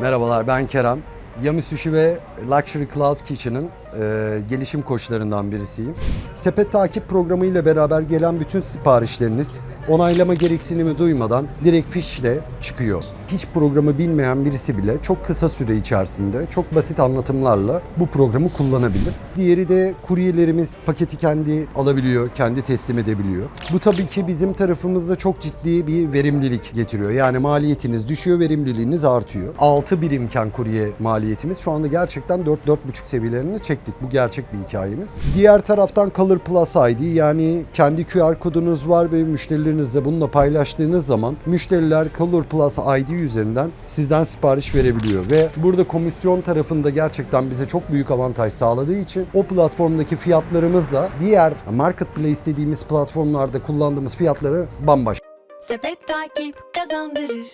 Merhabalar ben Kerem. Yami Sushi ve Luxury Cloud Kitchen'ın e, gelişim koçlarından birisiyim. Sepet takip programı ile beraber gelen bütün siparişleriniz onaylama gereksinimi duymadan direkt fişle çıkıyor. Hiç programı bilmeyen birisi bile çok kısa süre içerisinde çok basit anlatımlarla bu programı kullanabilir. Diğeri de kuryelerimiz paketi kendi alabiliyor, kendi teslim edebiliyor. Bu tabii ki bizim tarafımızda çok ciddi bir verimlilik getiriyor. Yani maliyetiniz düşüyor, verimliliğiniz artıyor. 6 birimken kurye maliyetimiz şu anda gerçekten 4-4,5 seviyelerini çektik. Bu gerçek bir hikayemiz. Diğer taraftan Color Plus ID yani kendi QR kodunuz var ve müşterilerinizle bununla paylaştığınız zaman müşteriler Color Plus ID üzerinden sizden sipariş verebiliyor ve burada komisyon tarafında gerçekten bize çok büyük avantaj sağladığı için o platformdaki fiyatlarımız da diğer marketplace dediğimiz platformlarda kullandığımız fiyatları bambaşka. Sepet takip kazandırır.